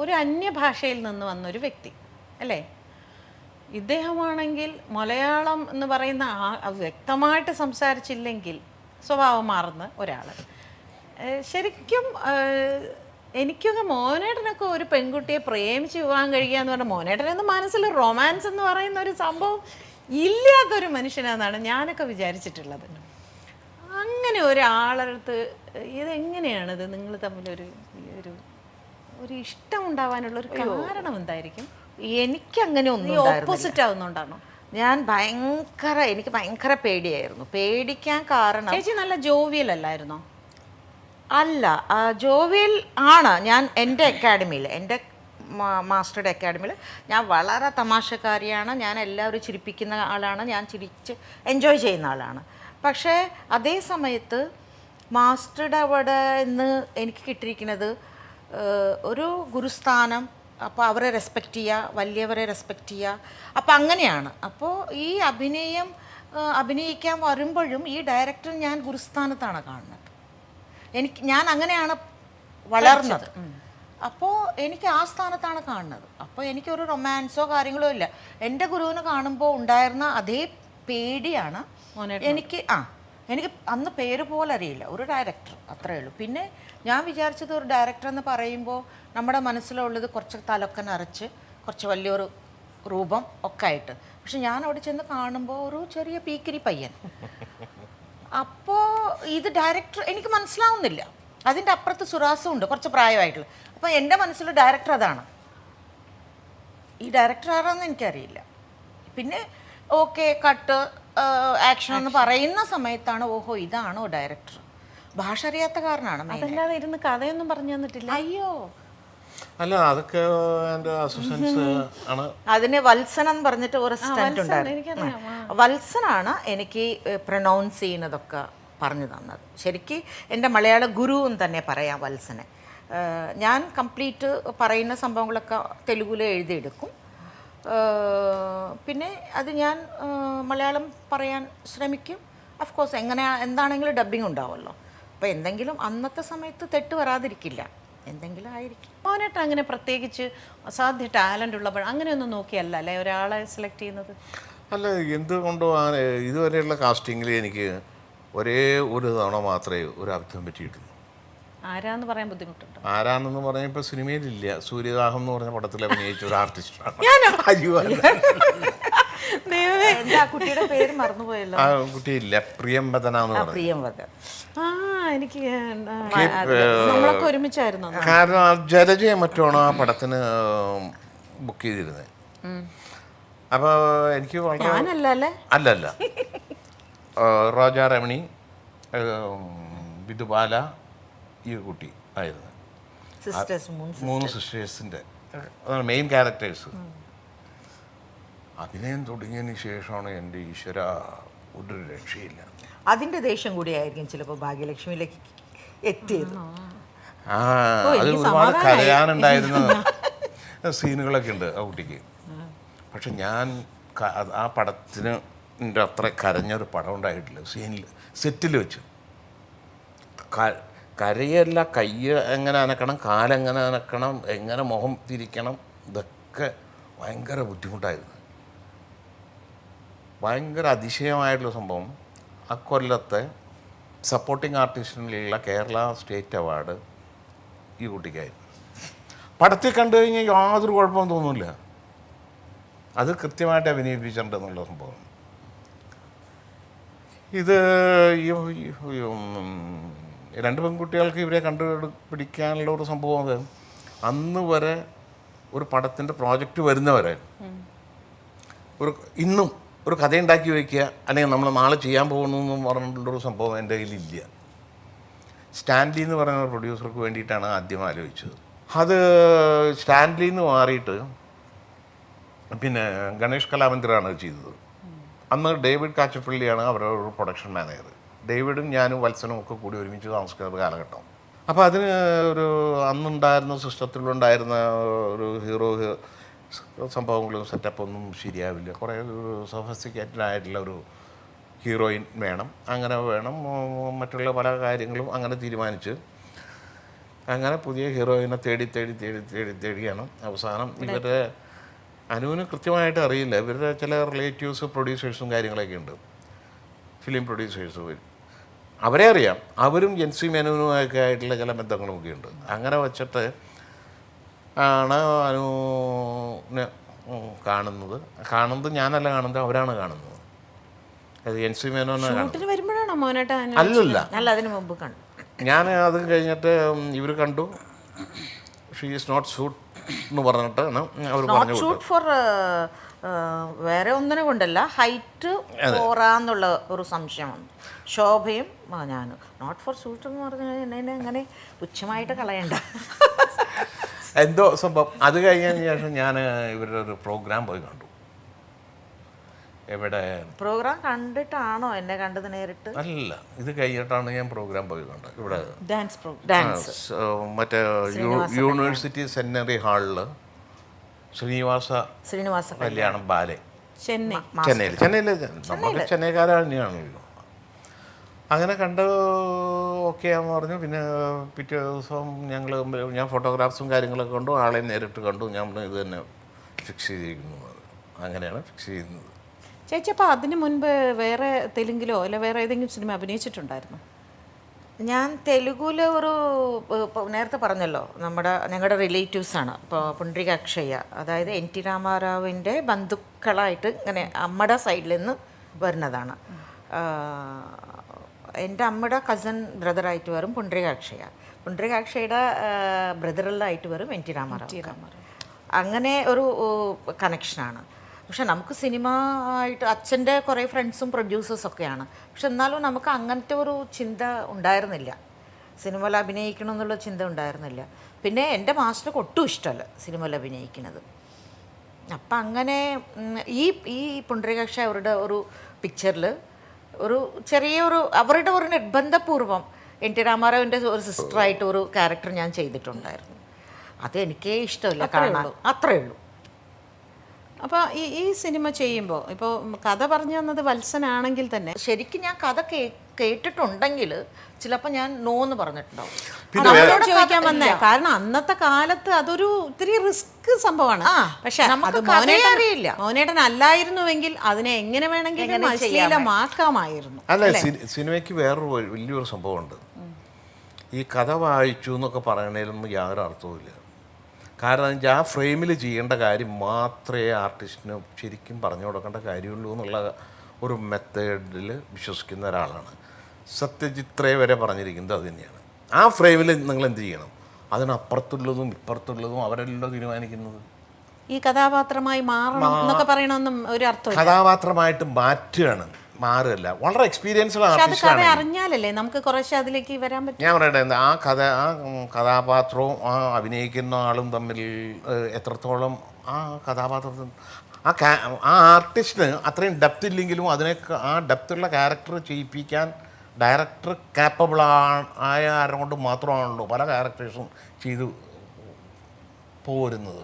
ഒരു അന്യഭാഷയിൽ നിന്ന് വന്നൊരു വ്യക്തി അല്ലേ? ഇദ്ദേഹമാണെങ്കിൽ മലയാളം എന്ന് പറയുന്ന ആ- വ്യക്തമായിട്ട് സംസാരിച്ചില്ലെങ്കിൽ സ്വഭാവം മാറുന്ന ഒരാൾ ശരിക്കും എനിക്കൊക്കെ മോനേട്ടനൊക്കെ ഒരു പെൺകുട്ടിയെ പ്രേമിച്ച് വിവാഹം കഴിക്കുക എന്ന് പറഞ്ഞാൽ മോനേട്ടനെന്ന് മനസ്സിൽ റൊമാൻസ് എന്ന് പറയുന്ന ഒരു സംഭവം ഇല്ലാത്തൊരു മനുഷ്യനാണെന്നാണ് ഞാനൊക്കെ വിചാരിച്ചിട്ടുള്ളത്. അങ്ങനെ ഒരാളടുത്ത് ഇതെങ്ങനെയാണിത് നിങ്ങൾ തമ്മിലൊരു ഒരു ഒരു ഇഷ്ടം ഉണ്ടാവാനുള്ള ഒരു കാരണം എന്തായിരിക്കും? എനിക്ക് അങ്ങനെ ഒന്നും. ഓപ്പോസിറ്റ് ആവുന്നുണ്ടാണോ? ഞാൻ ഭയങ്കര എനിക്ക് ഭയങ്കര പേടിയായിരുന്നു. പേടിക്കാൻ കാരണം ചേച്ചി നല്ല ജോവിയൽ അല്ലായിരുന്നോ? അല്ല ജോവിയൽ ആണ് ഞാൻ എന്റെ അക്കാഡമിയിൽ എന്റെ മാസ്റ്ററുടെ അക്കാഡമിയിൽ ഞാൻ വളരെ തമാശക്കാരിയാണ്. ഞാൻ എല്ലാവരും ചിരിപ്പിക്കുന്ന ആളാണ്. ഞാൻ ചിരിച്ച് എൻജോയ് ചെയ്യുന്ന ആളാണ്. പക്ഷേ അതേ സമയത്ത് മാസ്റ്ററുടെ അവിടെ നിന്ന് എനിക്ക് കിട്ടിയിരിക്കുന്നത് ഒരു ഗുരുസ്ഥാനം. അപ്പോൾ അവരെ റെസ്പെക്റ്റ് ചെയ്യുക വലിയവരെ റെസ്പെക്റ്റ് ചെയ്യുക അപ്പോൾ അങ്ങനെയാണ്. അപ്പോൾ ഈ അഭിനയം അഭിനയിക്കാൻ വരുമ്പോഴും ഈ ഡയറക്ടർ ഞാൻ ഗുരുസ്ഥാനത്താണ് കാണുന്നത്. എനിക്ക് ഞാൻ അങ്ങനെയാണ് വളർന്നത്. അപ്പോൾ എനിക്ക് ആ സ്ഥാനത്താണ് കാണുന്നത്. അപ്പോൾ എനിക്കൊരു റൊമാൻസോ കാര്യങ്ങളോ ഇല്ല. എന്റെ ഗുരുവിനെ കാണുമ്പോൾ ഉണ്ടായിരുന്ന അതേ പേടിയാണ് എനിക്ക് ആ എനിക്ക് അന്ന് പേര് പോലെ അറിയില്ല. ഒരു ഡയറക്ടർ അത്രയേ ഉള്ളൂ. പിന്നെ ഞാൻ വിചാരിച്ചത് ഒരു ഡയറക്ടർ എന്ന് പറയുമ്പോൾ നമ്മുടെ മനസ്സിലുള്ളത് കുറച്ച് തലൊക്കെ നിറച്ച് കുറച്ച് വലിയൊരു രൂപം ഒക്കെ ആയിട്ട്. പക്ഷെ ഞാൻ അവിടെ ചെന്ന് കാണുമ്പോൾ ഒരു ചെറിയ പീക്കിരി പയ്യൻ. അപ്പോൾ ഇത് ഡയറക്ടർ എനിക്ക് മനസ്സിലാവുന്നില്ല. അതിന്റെ അപ്പുറത്ത് സുറാസും ഉണ്ട് കുറച്ച് പ്രായമായിട്ടുള്ള. അപ്പോൾ എന്റെ മനസ്സിൽ ഡയറക്ടർ അതാണ്. ഈ ഡയറക്ടർ ആരാന്ന് എനിക്കറിയില്ല. പിന്നെ ഓക്കെ കട്ട് ആക്ഷൻ എന്ന് പറയുന്ന സമയത്താണ് ഓഹോ ഇതാണോ ഡയറക്ടർ ഭാഷ അറിയാത്ത കാരണമാണ്. അതല്ലാതെ ഇരുന്ന് കഥയൊന്നും പറഞ്ഞു തന്നിട്ടില്ല. അയ്യോ. അല്ല അതൊക്കെ എന്റെ അസിസ്റ്റൻസ് ആണ്. അതിന് വത്സൻ എന്ന് പറഞ്ഞിട്ട് ഒരു അസിസ്റ്റന്റ് ഉണ്ടായിരുന്നു. വത്സനാണ് എനിക്ക് പ്രൊനൗൺസ് ചെയ്യുന്നതൊക്കെ പറഞ്ഞു തന്നത്. ശരിക്ക് എന്റെ മലയാള ഗുരുവും തന്നെ പറയാം വത്സനെ. ഞാൻ കംപ്ലീറ്റ് പറയുന്ന സംഭവങ്ങളൊക്കെ തെലുഗുവിൽ എഴുതിയെടുക്കും. പിന്നെ അത് ഞാൻ മലയാളം പറയാൻ ശ്രമിക്കും. ഓഫ് കോഴ്സ് എങ്ങനെ എന്താണെങ്കിലും ഡബ്ബിംഗ് ഉണ്ടാവുമല്ലോ. അപ്പോൾ എന്തെങ്കിലും അന്നത്തെ സമയത്ത് തെറ്റ് വരാതിരിക്കില്ല. എന്തെങ്കിലും ആയിരിക്കും. മോനായിട്ട് അങ്ങനെ പ്രത്യേകിച്ച് അസാധ്യ ടാലന്റ് ഉള്ളപ്പോൾ അങ്ങനെയൊന്നും നോക്കിയല്ല അല്ലേ? ഒരാളെ സെലക്ട് ചെയ്യുന്നത്? അല്ല എന്തുകൊണ്ടോ ഇതുവരെയുള്ള കാസ്റ്റിങ്ങിൽ എനിക്ക് ഒരേ ഒരു തവണ മാത്രമേ ഒരു അബദ്ധം പറ്റിയിട്ടുള്ളൂ. ആരാന്ന് പറയാൻ ബുദ്ധിമുട്ടുണ്ട്? ആരാണെന്ന് പറഞ്ഞാൽ ഇപ്പൊ സിനിമയിലില്ല. സൂര്യദാഹം എന്ന് പറഞ്ഞ പടത്തിൽ അഭിനയിച്ച ഒരു ആർട്ടിസ്റ്റാണ്. കുട്ടിയുടെ പേര് മറന്നുപോയല്ലോ. ആ കുട്ടിയില്ല. പ്രിയംബദന എന്ന് പറഞ്ഞു പ്രിയംവദ ആ എനിക്ക് ആ, നമ്മളൊക്കെ ഒരുമിച്ചായിരുന്നു കാരണം ജലജയെ മറ്റാണ് ആ പടത്തിന് ബുക്ക് ചെയ്തിരുന്നത് അപ്പോൾ എനിക്ക് വളരെ റോജാ രമണി വിധുബാല ഈ കുട്ടി ആയിരുന്നു. സിസ്റ്റേഴ്സ് മൂന്ന് സിസ്റ്റേഴ്സിന്റെ അതാണ് മെയിൻ ക്യാരക്ടേഴ്സ് അഭിനയം തുടങ്ങിയതിന് ശേഷമാണ് എന്റെ ഈശ്വര ഒരു രക്ഷയില്ല. അതിന്റെ ദേഷ്യം കൂടിയായിരിക്കും ചിലപ്പോൾ ഭാഗ്യലക്ഷ്മിയിലേക്ക് എത്തിയത്. ആ അത് ഒരുപാട് കരയാനുണ്ടായിരുന്ന സീനുകളൊക്കെ ഉണ്ട് ആ കുട്ടിക്ക്. പക്ഷെ ഞാൻ ആ പടത്തിന് അത്ര കരഞ്ഞൊരു പടം ഉണ്ടായിട്ടില്ല. സീനിൽ സെറ്റിൽ വെച്ച്. കരയല്ല കൈ എങ്ങനെ അനക്കണം കാലെങ്ങനെ അനക്കണം എങ്ങനെ മുഖം തിരിക്കണം ഇതൊക്കെ ഭയങ്കര ബുദ്ധിമുട്ടായിരുന്നു. ഭയങ്കര അതിശയമായിട്ടുള്ള സംഭവം. ആ കൊല്ലത്തെ സപ്പോർട്ടിംഗ് ആർട്ടിസ്റ്റിനുള്ള കേരള സ്റ്റേറ്റ് അവാർഡ് ഈ കുട്ടിക്കായിരുന്നു. പടത്തിൽ കണ്ടു കഴിഞ്ഞാൽ യാതൊരു കുഴപ്പവും തോന്നില്ല. അത് കൃത്യമായിട്ട് അഭിനയിപ്പിച്ചിട്ടുണ്ട് എന്നുള്ള സംഭവം. ഇത് രണ്ട് പെൺകുട്ടികൾക്ക് ഇവരെ കണ്ടുപിടിക്കാനുള്ള ഒരു സംഭവം അത്. അന്ന് വരെ ഒരു പടത്തിന്റെ പ്രോജക്റ്റ് വരുന്നവരെ ഒരു ഇന്നും ഒരു കഥ ഉണ്ടാക്കി വയ്ക്കുക അല്ലെങ്കിൽ നമ്മൾ നാളെ ചെയ്യാൻ പോകുന്നു എന്ന് പറഞ്ഞിട്ടുള്ളൊരു സംഭവം എന്റെ കയ്യിലില്ല. സ്റ്റാൻലി എന്ന് പറയുന്ന പ്രൊഡ്യൂസർക്ക് വേണ്ടിയിട്ടാണ് ആദ്യം ആലോചിച്ചത്. അത് സ്റ്റാൻലി എന്ന് മാറിയിട്ട് പിന്നെ ഗണേഷ് കലാമന്ദിറാണ് ചെയ്തത്. അന്ന് ഡേവിഡ് കാച്ചപ്പള്ളിയാണ് അവരുടെ പ്രൊഡക്ഷൻ മാനേജർ. ഡേവിഡും ഞാനും വത്സനും ഒക്കെ കൂടി ഒരുമിച്ച് താമസിക്കുന്ന കാലഘട്ടം. അപ്പോൾ അതിന് ഒരു അന്നുണ്ടായിരുന്ന സിസ്റ്റത്തിലുണ്ടായിരുന്ന ഒരു ഹീറോ സംഭവങ്ങളും സെറ്റപ്പ് ഒന്നും ശരിയാവില്ല. കുറേ സഫസ്റ്റിക്കേറ്റഡ് ആയിട്ടുള്ള ഒരു ഹീറോയിൻ വേണം. അങ്ങനെ വേണം മറ്റുള്ള പല കാര്യങ്ങളും അങ്ങനെ തീരുമാനിച്ച് അങ്ങനെ പുതിയ ഹീറോയിനെ തേടി തേടി തേടി തേടി തേടിയാണ് അവസാനം. ഇവരുടെ അനുവിന് കൃത്യമായിട്ട് അറിയില്ല. ഇവരുടെ ചില റിലേറ്റീവ്സ് പ്രൊഡ്യൂസേഴ്സും കാര്യങ്ങളൊക്കെ ഉണ്ട്. ഫിലിം പ്രൊഡ്യൂസേഴ്സ് വരും അവരെ അറിയാം. അവരും എൻ സി മേനോനുമൊക്കെ ആയിട്ടുള്ള ചില ബന്ധങ്ങളുമൊക്കെ ഉണ്ട് അങ്ങനെ വച്ചിട്ട് ആണ് അനുവിനെ കാണുന്നത്. കാണുന്നത് ഞാനല്ല കാണുന്നത് അവരാണ് കാണുന്നത്. അത് എൻ സി മേനോനെ വരുമ്പോഴാണോ മോനേട്ട അല്ലല്ല. അല്ല അതിന് മുമ്പ് കണ്ടു. ഞാൻ അത് കഴിഞ്ഞിട്ട് ഇവർ കണ്ടു. ഷീ ഈസ് നോട്ട് സൂട്ട് എന്ന് പറഞ്ഞിട്ട് അവർ പറഞ്ഞു വേറെ ഒന്നിനെ കൊണ്ടല്ല ഹൈറ്റ് പോറാന്നുള്ള ഒരു സംശയമാണ് ശോഭയും ഞാൻ ഞാനും നോട്ട് ഫോർ സൂട്ട് എന്ന് പറഞ്ഞു കഴിഞ്ഞാൽ അങ്ങനെ പുച്ഛമായിട്ട് കളയണ്ട. എന്തോ സംഭവം. അത് കഴിഞ്ഞതിന് ശേഷം ഞാൻ ഇവരുടെ ഒരു പ്രോഗ്രാം പോയി കണ്ടു. എവിടെ? പ്രോഗ്രാം കണ്ടിട്ടാണോ എന്നെ കണ്ടത് നേരിട്ട്? അല്ല ഇത് കഴിഞ്ഞിട്ടാണ് ഞാൻ പ്രോഗ്രാം പോയി കണ്ടത്. ഇവിടെ ഡാൻസ് പ്രോഗ്രാം ഡാൻസ് മറ്റേ യൂണിവേഴ്സിറ്റി സെമിനറി ഹാളിൽ ശ്രീനിവാസ ശ്രീനിവാസ കല്യാണം ബാലെ. ചെന്നൈ. ചെന്നൈയിൽ ചെന്നൈയിൽ നമുക്ക് ചെന്നൈക്കാരാ തന്നെയാണല്ലോ അങ്ങനെ കണ്ട് ഓക്കെ ആന്ന് പറഞ്ഞു. പിന്നെ പിറ്റേ ദിവസം ഞങ്ങൾ ഞാൻ ഫോട്ടോഗ്രാഫ്സും കാര്യങ്ങളൊക്കെ കണ്ടു. ആളെ നേരിട്ട് കണ്ടു. ഞാൻ ഇത് തന്നെ ഫിക്സ് ചെയ്തിരിക്കുന്നു. അങ്ങനെയാണ് ഫിക്സ് ചെയ്യുന്നത്. ചേച്ചി അപ്പോൾ അതിന് മുൻപ് വേറെ തെലുങ്കിലോ അല്ല വേറെ ഏതെങ്കിലും സിനിമ അഭിനയിച്ചിട്ടുണ്ടായിരുന്നു? ഞാൻ തെലുഗുല ഒരു നേരത്തെ പറഞ്ഞല്ലോ നമ്മുടെ ഞങ്ങളുടെ റിലേറ്റീവ്സ് ആണ്. ഇപ്പോൾ പുണ്ഡരിക അക്ഷയ അതായത് എൻ ടി രാമാറാവിന്റെ ബന്ധുക്കളായിട്ട് ഇങ്ങനെ അമ്മയുടെ സൈഡിൽ നിന്ന് വരുന്നതാണ്. എന്റെ അമ്മയുടെ കസൻ ബ്രദറായിട്ട് വരും പുണ്ഡരിക അക്ഷയ. പുണ്ഡരിക അക്ഷയുടെ ബ്രദറിലായിട്ട് വരും എൻ ടി രാമാറാവ്. അങ്ങനെ ഒരു കണക്ഷനാണ് പക്ഷെ നമുക്ക് സിനിമ ആയിട്ട് അച്ഛന്റെ കുറേ ഫ്രണ്ട്സും പ്രൊഡ്യൂസേഴ്സും ഒക്കെയാണ്. പക്ഷെ എന്നാലും നമുക്ക് അങ്ങനത്തെ ഒരു ചിന്ത ഉണ്ടായിരുന്നില്ല. സിനിമയിൽ അഭിനയിക്കണം എന്നുള്ള ചിന്ത ഉണ്ടായിരുന്നില്ല. പിന്നെ എന്റെ മാസ്റ്റർക്ക് ഒട്ടും ഇഷ്ടമല്ല സിനിമയിൽ അഭിനയിക്കുന്നത്. അപ്പം അങ്ങനെ ഈ ഈ പുണ്ടരീകാക്ഷ അവരുടെ ഒരു പിക്ചറിൽ ഒരു ചെറിയൊരു അവരുടെ ഒരു നിർബന്ധപൂർവം എൻ ടി രാമാറാവിന്റെ ഒരു സിസ്റ്ററായിട്ട് ഒരു ക്യാരക്ടർ ഞാൻ ചെയ്തിട്ടുണ്ടായിരുന്നു. അത് എനിക്കേ ഇഷ്ടമില്ല. കാണാൻ അത്രേ ഉള്ളൂ. അപ്പോൾ ഈ ഈ സിനിമ ചെയ്യുമ്പോൾ ഇപ്പോൾ കഥ പറഞ്ഞു തന്നത് വത്സനാണെങ്കിൽ തന്നെ ശരിക്കും ഞാൻ കഥ കേ കേട്ടിട്ടുണ്ടെങ്കിൽ ചിലപ്പോൾ ഞാൻ നോ എന്ന് പറഞ്ഞിട്ടുണ്ടാവും. പിന്നെ അതോട് ചോദിക്കാൻ വന്നേ. കാരണം അന്നത്തെ കാലത്ത് അതൊരു ഇത്തിരി റിസ്ക് സംഭവമാണ്. പക്ഷെ അറിയില്ല. മോനേട്ടൻ അല്ലായിരുന്നുവെങ്കിൽ അതിനെ എങ്ങനെ വേണമെങ്കിലും അശ്ലീലമാക്കാമായിരുന്നു അല്ല സിനിമയ്ക്ക് വേറൊരു വലിയൊരു സംഭവമുണ്ട്. ഈ കഥ വായിച്ചു എന്നൊക്കെ പറയണേലൊന്നും യാതൊരു അർത്ഥവുമില്ല. കാരണം വെച്ചാൽ ആ ഫ്രെയിമിൽ ചെയ്യേണ്ട കാര്യം മാത്രമേ ആർട്ടിസ്റ്റിന് ശരിക്കും പറഞ്ഞു കൊടുക്കേണ്ട കാര്യമുള്ളൂ എന്നുള്ള ഒരു മെത്തേഡിൽ വിശ്വസിക്കുന്ന ഒരാളാണ്. സത്യജിത്രേ വരെ പറഞ്ഞിരിക്കുന്നത് അത് തന്നെയാണ്. ആ ഫ്രെയിമിൽ നിങ്ങൾ എന്ത് ചെയ്യണം? അതിനപ്പുറത്തുള്ളതും ഇപ്പുറത്തുള്ളതും അവരെല്ലാം തീരുമാനിക്കുന്നത്. ഈ കഥാപാത്രമായി മാറണം എന്നൊക്കെ പറയണമെന്നും ഒരു അർത്ഥം കഥാപാത്രമായിട്ട് മാറ്റുകയാണ്. മാറുകയല്ല. വളരെ എക്സ്പീരിയൻസ്ഡ് ആർട്ടിസ്റ്റാണ് അറിഞ്ഞാലല്ലേ നമുക്ക് കുറച്ച് അതിലേക്ക് വരാൻ പറ്റും? ഞാൻ പറയട്ടെ ആ കഥ ആ കഥാപാത്രവും ആ അഭിനയിക്കുന്ന ആളും തമ്മിൽ എത്രത്തോളം ആ കഥാപാത്രത്തിൽ ആ ആ ആർട്ടിസ്റ്റിന് അത്രയും ഡെപ്ത് ഇല്ലെങ്കിലും അതിനെ ആ ഡെപ്തുള്ള ക്യാരക്ടർ ചെയ്യിപ്പിക്കാൻ ഡയറക്ടർ കാപ്പബിൾ ആയ ആരും കൊണ്ട് മാത്രമാണല്ലോ പല ക്യാരക്ടേഴ്സും ചെയ്തു പോരുന്നത്.